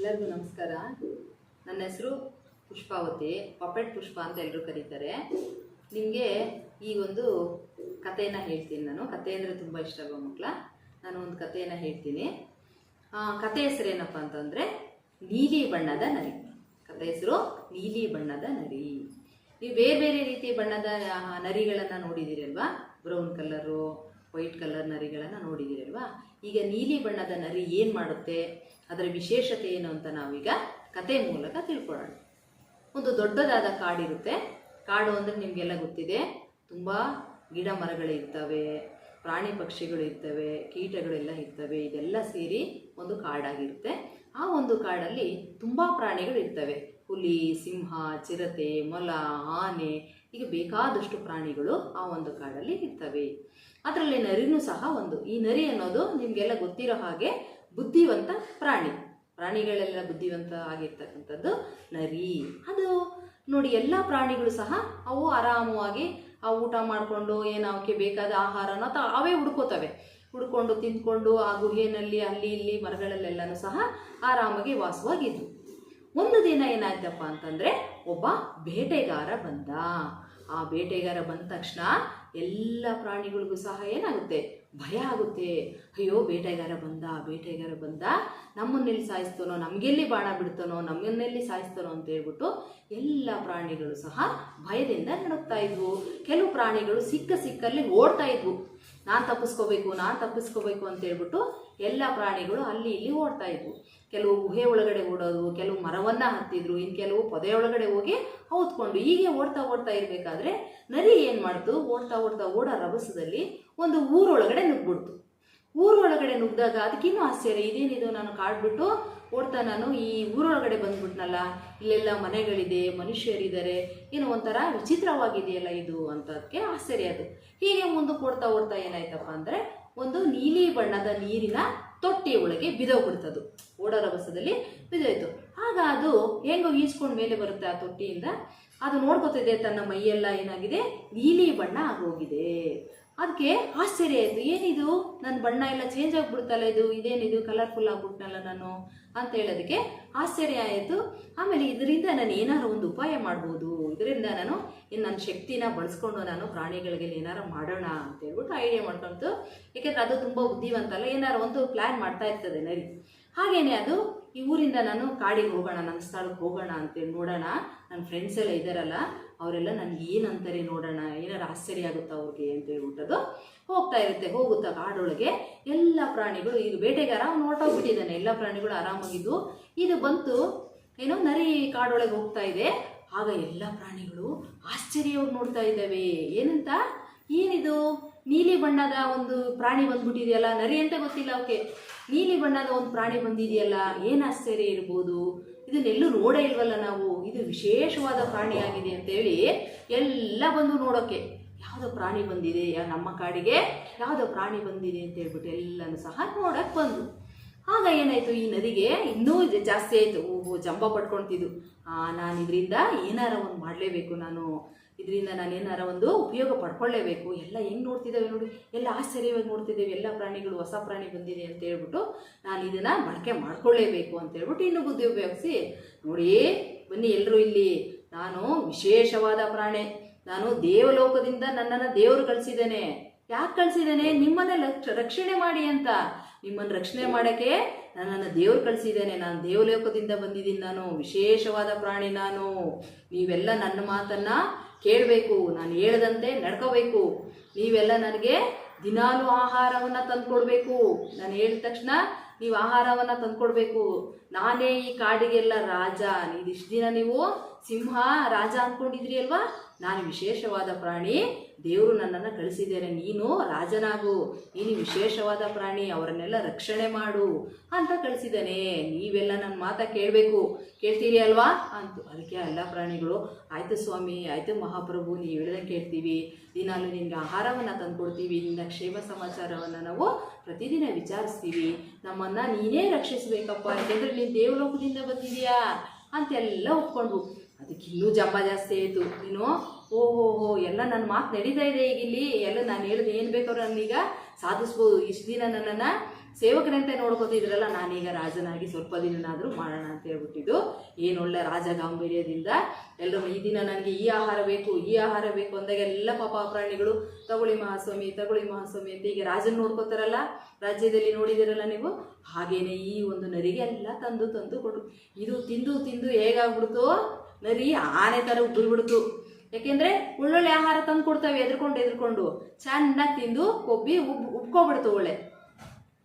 ಎಲ್ಲರಿಗೂ ನಮಸ್ಕಾರ. ನನ್ನ ಹೆಸರು ಪುಷ್ಪಾವತಿ ಪಪೆಟ್ ಪುಷ್ಪ ಅಂತ ಎಲ್ಲರೂ ಕರೀತಾರೆ. ನಿಮಗೆ ಈ ಒಂದು ಕಥೆಯನ್ನು ಹೇಳ್ತೀನಿ ನಾನು. ಕತೆ ಅಂದರೆ ತುಂಬ ಇಷ್ಟ ಆಗೋ ಮಕ್ಕಳ. ನಾನು ಒಂದು ಕಥೆಯನ್ನು ಹೇಳ್ತೀನಿ. ಕಥೆ ಹೆಸರೇನಪ್ಪ ಅಂತಂದರೆ, ನೀಲಿ ಬಣ್ಣದ ನರಿ. ಕಥೆ ಹೆಸರು ನೀಲಿ ಬಣ್ಣದ ನರಿ. ನೀವು ಬೇರೆ ಬೇರೆ ರೀತಿಯ ಬಣ್ಣದ ನರಿಗಳನ್ನು ನೋಡಿದ್ದೀರಲ್ವಾ ಬ್ರೌನ್ ಕಲರು, ವೈಟ್ ಕಲರ್ ನರಿಗಳನ್ನು ನೋಡಿದ್ದೀರಲ್ವಾ ಈಗ ನೀಲಿ ಬಣ್ಣದ ನರಿ ಏನು ಮಾಡುತ್ತೆ? ಅದರ ವಿಶೇಷತೆ ಏನು ಅಂತ ನಾವೀಗ ಕತೆ ಮೂಲಕ ತಿಳ್ಕೊಳ್ಳೋಣ. ಒಂದು ದೊಡ್ಡದಾದ ಕಾಡಿರುತ್ತೆ ಕಾಡು ಅಂದರೆ ನಿಮಗೆಲ್ಲ ಗೊತ್ತಿದೆ. ತುಂಬ ಗಿಡ ಮರಗಳು ಇರ್ತವೆ, ಪ್ರಾಣಿ ಪಕ್ಷಿಗಳು ಇರ್ತವೆ, ಕೀಟಗಳೆಲ್ಲ ಇರ್ತವೆ. ಇದೆಲ್ಲ ಸೇರಿ ಒಂದು ಕಾಡಾಗಿರುತ್ತೆ. ಆ ಒಂದು ಕಾಡಲ್ಲಿ ತುಂಬ ಪ್ರಾಣಿಗಳು ಇರ್ತವೆ. ಹುಲಿ, ಸಿಂಹ, ಚಿರತೆ, ಮೊಲ, ಆನೆ ಈಗ ಬೇಕಾದಷ್ಟು ಪ್ರಾಣಿಗಳು ಆ ಒಂದು ಕಾಡಲ್ಲಿ ಇರ್ತವೆ. ಅದರಲ್ಲಿ ನರಿನೂ ಸಹ ಒಂದು. ಈ ನರಿ ಅನ್ನೋದು ನಿಮಗೆಲ್ಲ ಗೊತ್ತಿರೋ ಹಾಗೆ ಬುದ್ಧಿವಂತ ಪ್ರಾಣಿ. ಪ್ರಾಣಿಗಳೆಲ್ಲ ಬುದ್ಧಿವಂತ ಆಗಿರ್ತಕ್ಕಂಥದ್ದು ನರಿ. ಅದು ನೋಡಿ, ಎಲ್ಲ ಪ್ರಾಣಿಗಳು ಸಹ ಅವು ಆರಾಮವಾಗಿ ಆ ಊಟ ಮಾಡಿಕೊಂಡು ಏನು ಅವಕ್ಕೆ ಬೇಕಾದ ಆಹಾರನ ತ, ಅವೇ ಹುಡ್ಕೋತವೆ. ಹುಡ್ಕೊಂಡು ತಿಂದ್ಕೊಂಡು ಆ ಗುಹೆಯಲ್ಲಿ, ಅಲ್ಲಿ, ಇಲ್ಲಿ ಮರಗಳಲ್ಲೆಲ್ಲನೂ ಸಹ ಆರಾಮಾಗಿ ವಾಸವಾಗಿದ್ವು. ಒಂದು ದಿನ ಏನಾಯ್ತಪ್ಪ ಅಂತಂದರೆ ಒಬ್ಬ ಬೇಟೆಗಾರ ಬಂದ. ಆ ಬೇಟೆಗಾರ ಬಂದ ತಕ್ಷಣ ಎಲ್ಲ ಪ್ರಾಣಿಗಳಿಗೂ ಸಹ ಏನಾಗುತ್ತೆ? ಭಯ ಆಗುತ್ತೆ. ಅಯ್ಯೋ, ಬೇಟೆಗಾರ ಬಂದ ಬೇಟೆಗಾರ ಬಂದ. ನಮ್ಮನ್ನೆಲ್ಲಿ ಸಾಯಿಸ್ತಾನೋ, ನಮಗೆಲ್ಲಿ ಬಾಣ ಬಿಡ್ತಾನೋ, ನಮ್ಮನ್ನೆಲ್ಲಿ ಸಾಯಿಸ್ತಾನೋ ಅಂತ ಹೇಳ್ಬಿಟ್ಟು ಎಲ್ಲ ಪ್ರಾಣಿಗಳು ಸಹ ಭಯದಿಂದ ನಡುಕ್ತಾ ಇದ್ವು. ಕೆಲವು ಪ್ರಾಣಿಗಳು ಸಿಕ್ಕ ಸಿಕ್ಕಲ್ಲಿ ಓಡ್ತಾ ಇದ್ವು. ನಾನು ತಪ್ಪಿಸ್ಕೋಬೇಕು ನಾನು ತಪ್ಪಿಸ್ಕೋಬೇಕು ಅಂತ ಹೇಳ್ಬಿಟ್ಟು ಎಲ್ಲ ಪ್ರಾಣಿಗಳು ಅಲ್ಲಿ ಇಲ್ಲಿ ಓಡ್ತಾ ಇದ್ವು. ಕೆಲವು ಗುಹೆ ಒಳಗಡೆ ಓಡೋದು, ಕೆಲವು ಮರವನ್ನ ಹತ್ತಿದ್ರು ಇನ್ನು ಕೆಲವು ಪೊದೆ ಒಳಗಡೆ ಹೋಗಿ ಹೌದ್ಕೊಂಡು ಹೀಗೆ ಓಡ್ತಾ ಓಡ್ತಾ ಇರಬೇಕಾದ್ರೆ ನರಿ ಏನು ಮಾಡ್ತು? ಓಡ್ತಾ ಓಡ್ತಾ ಓಡೋ ರಭಸದಲ್ಲಿ ಒಂದು ಊರೊಳಗಡೆ ನುಗ್ಬಿಡ್ತು ಊರೊಳಗಡೆ ನುಗ್ದಾಗ ಅದಕ್ಕಿನ್ನೂ ಆಶ್ಚರ್ಯ? ಇದೇನಿದು? ನಾನು ಕಾಡ್ಬಿಟ್ಟು ಓಡ್ತಾ ನಾನು ಈ ಊರೊಳಗಡೆ ಬಂದ್ಬಿಟ್ನಲ್ಲ, ಇಲ್ಲೆಲ್ಲ ಮನೆಗಳಿದೆ, ಮನುಷ್ಯರಿದ್ದಾರೆ, ಏನೋ ಒಂಥರ ವಿಚಿತ್ರವಾಗಿದೆಯಲ್ಲ ಇದು ಅಂತದಕ್ಕೆ ಆಶ್ಚರ್ಯ ಅದು. ಹೀಗೆ ಮುಂದಕ್ಕೆ ಓಡ್ತಾ ಓಡ್ತಾ ಏನಾಯ್ತಪ್ಪ ಅಂದರೆ ಒಂದು ನೀಲಿ ಬಣ್ಣದ ನೀರಿನ ತೊಟ್ಟಿ ಒಳಗೆ ಬಿದೋಗ್ಬಿಡ್ತದು ಓಡೋ ರಭಸದಲ್ಲಿ ಬಿದೋಯ್ತು. ಆಗ ಅದು ಹೆಂಗೋ ಈಸ್ಕೊಂಡು ಮೇಲೆ ಬರುತ್ತೆ ಆ ತೊಟ್ಟಿಯಿಂದ. ಅದು ನೋಡ್ಕೊತಿದೆ ತನ್ನ ಮೈಯೆಲ್ಲ ಏನಾಗಿದೆ? ನೀಲಿ ಬಣ್ಣ ಆಗೋಗಿದೆ. ಅದಕ್ಕೆ ಆಶ್ಚರ್ಯ ಆಯಿತು. ಏನಿದು? ನನ್ನ ಬಣ್ಣ ಎಲ್ಲ ಚೇಂಜ್ ಆಗಿಬಿಡ್ತಲ್ಲ ಇದು? ಇದೇನಿದು? ಕಲರ್ಫುಲ್ ಆಗ್ಬಿಟ್ನಲ್ಲ ನಾನು ಅಂತ ಹೇಳೋದಕ್ಕೆ ಆಶ್ಚರ್ಯ ಆಯಿತು. ಆಮೇಲೆ ಇದರಿಂದ ನಾನು ಏನಾದ್ರು ಒಂದು ಉಪಾಯ ಮಾಡ್ಬೋದು. ಇದರಿಂದ ನಾನು ಇನ್ನು ನನ್ನ ಶಕ್ತಿನ ಬಳಸ್ಕೊಂಡು ನಾನು ಪ್ರಾಣಿಗಳಿಗೆ ಏನಾರು ಮಾಡೋಣ ಅಂತ ಹೇಳ್ಬಿಟ್ಟು ಐಡಿಯಾ ಮಾಡ್ಕೊಂತು. ಯಾಕೆಂದ್ರೆ ಅದು ತುಂಬ ಬುದ್ಧಿವಂತ ಅಲ್ಲ, ಏನಾರು ಒಂದು ಪ್ಲ್ಯಾನ್ ಮಾಡ್ತಾ ಇರ್ತದೆ ನರಿ. ಹಾಗೇನೆ ಅದು ಈ ಊರಿಂದ ನಾನು ಕಾಡಿಗೆ ಹೋಗೋಣ, ನನ್ನ ಸ್ಥಳಕ್ಕೆ ಹೋಗೋಣ ಅಂತೇಳಿ ನೋಡೋಣ. ನನ್ನ ಫ್ರೆಂಡ್ಸ್ ಎಲ್ಲ ಇದ್ದಾರಲ್ಲ ಅವರೆಲ್ಲ ನನಗೆ ಏನಂತಾರೆ ನೋಡೋಣ, ಏನಾರು ಆಶ್ಚರ್ಯ ಆಗುತ್ತಾ ಅವ್ರಿಗೆ ಅಂತ ಹೇಳ್ಬಿಟ್ಟದು ಹೋಗ್ತಾ ಇರುತ್ತೆ. ಹೋಗುತ್ತಾ ಕಾಡೊಳಗೆ ಎಲ್ಲ ಪ್ರಾಣಿಗಳು, ಈಗ ಬೇಟೆಗಾರ ಆರಾಮ್ ಹೊರಟೋಗ್ಬಿಟ್ಟಿದ್ದಾನೆ. ಎಲ್ಲ ಪ್ರಾಣಿಗಳು ಆರಾಮಾಗಿದ್ದು. ಇದು ಬಂತು, ಏನೋ ನರಿ ಕಾಡೊಳಗೆ ಹೋಗ್ತಾ ಇದೆ. ಆಗ ಎಲ್ಲ ಪ್ರಾಣಿಗಳು ಆಶ್ಚರ್ಯವಾಗಿ ನೋಡ್ತಾ ಇದ್ದಾವೆ. ಏನಂತ? ಏನಿದು? ನೀಲಿ ಬಣ್ಣದ ಒಂದು ಪ್ರಾಣಿ ಬಂದ್ಬಿಟ್ಟಿದೆಯಲ್ಲ, ನರಿ ಅಂತ ಗೊತ್ತಿಲ್ಲ ಅವಕ್ಕೆ ನೀಲಿ ಬಣ್ಣದ ಒಂದು ಪ್ರಾಣಿ ಬಂದಿದೆಯಲ್ಲ, ಏನು ಆಶ್ಚರ್ಯ ಇರ್ಬೋದು? ಇದನ್ನೆಲ್ಲೂ ನೋಡೇ ಇಲ್ವಲ್ಲ ನಾವು? ಇದು ವಿಶೇಷವಾದ ಪ್ರಾಣಿಯಾಗಿದೆ ಅಂತೇಳಿ ಎಲ್ಲ ಬಂದು ನೋಡೋಕ್ಕೆ ಯಾವುದೋ ಪ್ರಾಣಿ ಬಂದಿದೆ ನಮ್ಮ ಕಾಡಿಗೆ? ಯಾವುದೋ ಪ್ರಾಣಿ ಬಂದಿದೆ ಅಂತ ಹೇಳ್ಬಿಟ್ಟು ಎಲ್ಲನೂ ಸಹ ನೋಡಕ್ಕೆ ಬಂದು ಆಗ ಏನಾಯಿತು ಈ ನದಿಗೆ ಇನ್ನೂ ಜಾಸ್ತಿ ಆಯಿತು. ಓಹೋ ಜಂಬ ಪಡ್ಕೊಳ್ತಿದ್ದು ನಾನು ಇದರಿಂದ ಏನಾರ ಒಂದು ಮಾಡಲೇಬೇಕು ನಾನು. ಇದರಿಂದ ನಾನು ಏನಾರ ಒಂದು ಉಪಯೋಗ ಪಡ್ಕೊಳ್ಳೇಬೇಕು. ಎಲ್ಲ ಹೆಂಗೆ ನೋಡ್ತಿದ್ದಾವೆ ನೋಡಿ. ಎಲ್ಲ ಆಶ್ಚರ್ಯವಾಗಿ ನೋಡ್ತಿದ್ದೇವೆ. ಎಲ್ಲ ಪ್ರಾಣಿಗಳು, ಹೊಸ ಪ್ರಾಣಿ ಬಂದಿದೆ ಅಂತ ಹೇಳ್ಬಿಟ್ಟು ನಾನು ಇದನ್ನು ಬಳಕೆ ಮಾಡ್ಕೊಳ್ಳೇಬೇಕು ಅಂತ ಹೇಳ್ಬಿಟ್ಟು ಇನ್ನೂ ಬುದ್ಧಿ ಉಪಯೋಗಿಸಿ ನೋಡಿ, ಬನ್ನಿ ಎಲ್ಲರೂ ಇಲ್ಲಿ. ನಾನು ವಿಶೇಷವಾದ ಪ್ರಾಣಿ. ನಾನು ದೇವಲೋಕದಿಂದ ನನ್ನನ್ನು ದೇವರು ಕಳಿಸಿದ್ದೇನೆ. ಯಾಕೆ ಕಳಿಸಿದ್ದೇನೆ? ನಿಮ್ಮನ್ನೇ ರಕ್ಷಣೆ ಮಾಡಿ ಅಂತ. ನಿಮ್ಮನ್ನು ರಕ್ಷಣೆ ಮಾಡೋಕ್ಕೆ ನನ್ನನ್ನು ದೇವ್ರು ಕಳಿಸಿದ್ದೇನೆ. ನಾನು ದೇವಲೋಕದಿಂದ ಬಂದಿದ್ದೀನಿ ನಾನು. ವಿಶೇಷವಾದ ಪ್ರಾಣಿ ನಾನು. ನೀವೆಲ್ಲ ನನ್ನ ಮಾತನ್ನು ಕೇಳಬೇಕು. ನಾನು ಹೇಳ್ದಂತೆ ನಡ್ಕೋಬೇಕು. ನೀವೆಲ್ಲ ನನಗೆ ದಿನಾಲು ಆಹಾರವನ್ನು ತಂದುಕೊಡ್ಬೇಕು. ನಾನು ಹೇಳಿದ ತಕ್ಷಣ ನೀವು ಆಹಾರವನ್ನು ತಂದುಕೊಡ್ಬೇಕು. ನಾನೇ ಈ ಕಾಡಿಗೆಲ್ಲ ರಾಜ. ಇದಿಷ್ಟು ದಿನ ನೀವು ಸಿಂಹ ರಾಜ ಅಂದ್ಕೊಂಡಿದ್ರಿ ಅಲ್ವಾ? ನಾನು ವಿಶೇಷವಾದ ಪ್ರಾಣಿ, ದೇವರು ನನ್ನನ್ನು ಕಳಿಸಿದ್ದೇನೆ ನೀನು ರಾಜನಾಗು. ನೀನು ವಿಶೇಷವಾದ ಪ್ರಾಣಿ, ಅವರನ್ನೆಲ್ಲ ರಕ್ಷಣೆ ಮಾಡು ಅಂತ ಕಳಿಸಿದ್ದಾನೆ. ನೀವೆಲ್ಲ ನನ್ನ ಮಾತಾ ಕೇಳಬೇಕು. ಕೇಳ್ತೀರಿ ಅಲ್ವಾ? ಅಂತು. ಅದಕ್ಕೆ ಎಲ್ಲ ಪ್ರಾಣಿಗಳು, ಆಯಿತು ಸ್ವಾಮಿ, ಆಯಿತು ಮಹಾಪ್ರಭು, ನೀವು ಹೇಳ್ದಂಗೆ ಕೇಳ್ತೀವಿ. ದಿನಾಲು ನಿನಗೆ ಆಹಾರವನ್ನು ತಂದುಕೊಡ್ತೀವಿ. ನಿನ್ನ ಕ್ಷೇಮ ಸಮಾಚಾರವನ್ನು ನಾವು ಪ್ರತಿದಿನ ವಿಚಾರಿಸ್ತೀವಿ. ನಮ್ಮನ್ನು ನೀನೇ ರಕ್ಷಿಸಬೇಕಪ್ಪ. ಯಾಕೆಂದರೆ ನೀನು ದೇವಲೋಕದಿಂದ ಬಂದಿದೆಯಾ ಅಂತೆಲ್ಲ ಒಪ್ಕೊಂಡ್ವು. ಅದಕ್ಕೆ ಇನ್ನೂ ಜಂಬ ಜಾಸ್ತಿ ಆಯಿತು. ನೀನು ಓಹೋ ಹೋ ಎಲ್ಲ ನನ್ನ ಮಾತು ನಡೀತಾ ಇದೆ ಈಗ ಇಲ್ಲಿ. ಎಲ್ಲ ನಾನು ಹೇಳಿದ ಏನು ಬೇಕಾದ್ರೂ ನಾನೀಗ ಸಾಧಿಸ್ಬೋದು. ಇಷ್ಟು ದಿನ ನನ್ನನ್ನು ಸೇವಕರಂತೆ ನೋಡ್ಕೋತಿದ್ರಲ್ಲ ನಾನೀಗ ರಾಜನಾಗಿ ಸ್ವಲ್ಪ ದಿನನಾದರೂ ಮಾಡೋಣ ಅಂತ ಹೇಳ್ಬಿಟ್ಟಿದ್ದು. ಏನು ಒಳ್ಳೆ ರಾಜ ಗಾಂಭೀರ್ಯದಿಂದ. ಎಲ್ಲರೂ ಈ ದಿನ ನನಗೆ ಈ ಆಹಾರ ಬೇಕು, ಈ ಆಹಾರ ಬೇಕು ಅಂದಾಗ ಎಲ್ಲ ಪಾಪ ಪ್ರಾಣಿಗಳು, ತಗೊಳ್ಳಿ ಮಹಾಸ್ವಾಮಿ ತಗೊಳ್ಳಿ ಮಹಾಸ್ವಾಮಿ ಅಂತ ಈಗ ರಾಜನ ನೋಡ್ಕೋತಾರಲ್ಲ, ರಾಜ್ಯದಲ್ಲಿ ನೋಡಿದಿರಲ್ಲ ನೀವು? ಹಾಗೇನೆ ಈ ಒಂದು ನರಿಗೆ ಎಲ್ಲ ತಂದು ತಂದು ಕೊಡು. ಇದು ತಿಂದು ತಿಂದು ಹೇಗಾಗ್ಬಿಡ್ತು? ನರಿ ಆನೆ ಥರ ಉಬ್ಬಿಬಿಡ್ತು ಯಾಕೆಂದ್ರೆ ಒಳ್ಳೊಳ್ಳೆ ಆಹಾರ ತಂದು ಕೊಡ್ತವೆ ಎದ್ಕೊಂಡು ಎದ್ಕೊಂಡು ಚೆನ್ನಾಗಿ ತಿಂದು ಕೊಬ್ಬಿ ಉಬ್, ಉಬ್ಕೊಬಿಡ್ತು ಒಳ್ಳೆ.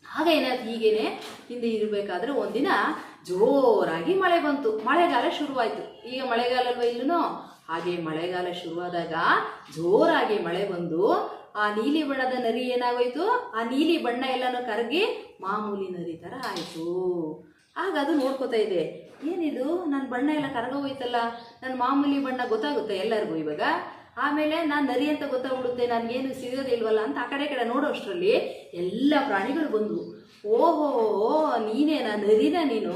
ಆಗ ಏನಾಯ್ತು ಹೀಗೇನೆ ಹಿಂದೆ ಇರಬೇಕಾದ್ರೆ ಒಂದಿನ ಜೋರಾಗಿ ಮಳೆ ಬಂತು. ಮಳೆಗಾಲ ಶುರುವಾಯಿತು. ಈಗ ಮಳೆಗಾಲ ಅಲ್ವಾ ಇಲ್ಲೂ ಹಾಗೆ ಮಳೆಗಾಲ ಶುರುವಾದಾಗ ಜೋರಾಗಿ ಮಳೆ ಬಂದು ಆ ನೀಲಿ ಬಣ್ಣದ ನರಿ ಏನಾಗೋಯ್ತು? ಆ ನೀಲಿ ಬಣ್ಣ ಎಲ್ಲನೂ ಕರಗಿ ಮಾಮೂಲಿ ನರಿ ಥರ ಆಯಿತು. ಆಗ ಅದು ನೋಡ್ಕೋತಾ ಇದೆ. ಏನಿದು? ನನ್ನ ಬಣ್ಣ ಎಲ್ಲ ಕರಗೋಯ್ತಲ್ಲ ನನ್ನ ಮಾಮೂಲಿ ಬಣ್ಣ ಗೊತ್ತಾಗುತ್ತೆ ಎಲ್ಲರಿಗೂ ಇವಾಗ. ಆಮೇಲೆ ನಾನು ನರಿ ಅಂತ ಗೊತ್ತಾಗ್ಬಿಡುತ್ತೆ. ನನಗೇನು ಸಿಗೋದಿಲ್ವಲ್ಲ ಅಂತ ಆ ಕಡೆ ಕಡೆ ನೋಡೋ ಅಷ್ಟರಲ್ಲಿ. ಎಲ್ಲ ಪ್ರಾಣಿಗಳು ಬಂದವು. ಓಹೋ, ನೀನೇನಾ? ನರಿನ ನೀನು?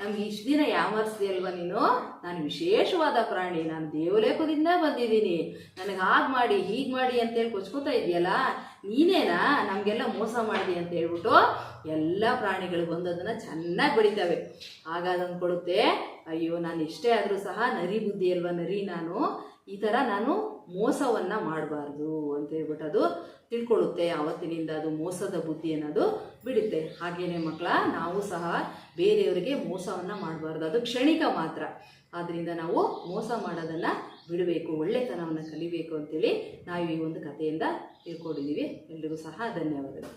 ನಮ್ಗೆ ಇಷ್ಟು ದಿನ ಯಾಮರ್ಸ್ದೆ ಅಲ್ವಾ ನೀನು? ನಾನು ವಿಶೇಷವಾದ ಪ್ರಾಣಿ, ನಾನು ದೇವಲೇಖದಿಂದ ಬಂದಿದ್ದೀನಿ. ನನಗೆ ಹಾಗೆ ಮಾಡಿ, ಹೀಗೆ ಮಾಡಿ ಅಂತೇಳಿ ಕೊಚ್ಕೋತಾ ಇದೆಯಲ್ಲ ನೀನೇನಾ ನಮಗೆಲ್ಲ ಮೋಸ ಮಾಡಿದೆ ಅಂತ ಹೇಳ್ಬಿಟ್ಟು ಎಲ್ಲ ಪ್ರಾಣಿಗಳು ಬಂದದನ್ನು ಚೆನ್ನಾಗಿ ಬರೀತಾವೆ ಆಗ ಅದನ್ನು ಕೊಡುತ್ತೆ, ಅಯ್ಯೋ, ನಾನು ಇಷ್ಟೇ ಆದರೂ ಸಹ ನರಿ ಬುದ್ಧಿ ಅಲ್ವಾ ನರಿ ನಾನು? ಈ ಥರ ನಾನು ಮೋಸವನ್ನು ಮಾಡಬಾರ್ದು ಅಂತ ಹೇಳ್ಬಿಟ್ಟು ಅದು ತಿಳ್ಕೊಳ್ಳುತ್ತೆ, ಆವತ್ತಿನಿಂದ ಅದು ಮೋಸದ ಬುದ್ಧಿ ಅನ್ನೋದು ಬಿಡುತ್ತೆ. ಹಾಗೇನೆ ಮಕ್ಕಳ ನಾವು ಸಹ ಬೇರೆಯವರಿಗೆ ಮೋಸವನ್ನು ಮಾಡಬಾರ್ದು. ಅದು ಕ್ಷಣಿಕ ಮಾತ್ರ. ಆದ್ದರಿಂದ ನಾವು ಮೋಸ ಮಾಡೋದನ್ನು ಬಿಡಬೇಕು, ಒಳ್ಳೆತನವನ್ನು ಕಲಿಬೇಕು ಅಂತೇಳಿ ನಾವು ಈ ಒಂದು ಕಥೆಯಿಂದ ತಿಳ್ಕೊಂಡಿದ್ದೀವಿ ಎಲ್ರಿಗೂ ಸಹ ಧನ್ಯವಾದಗಳು.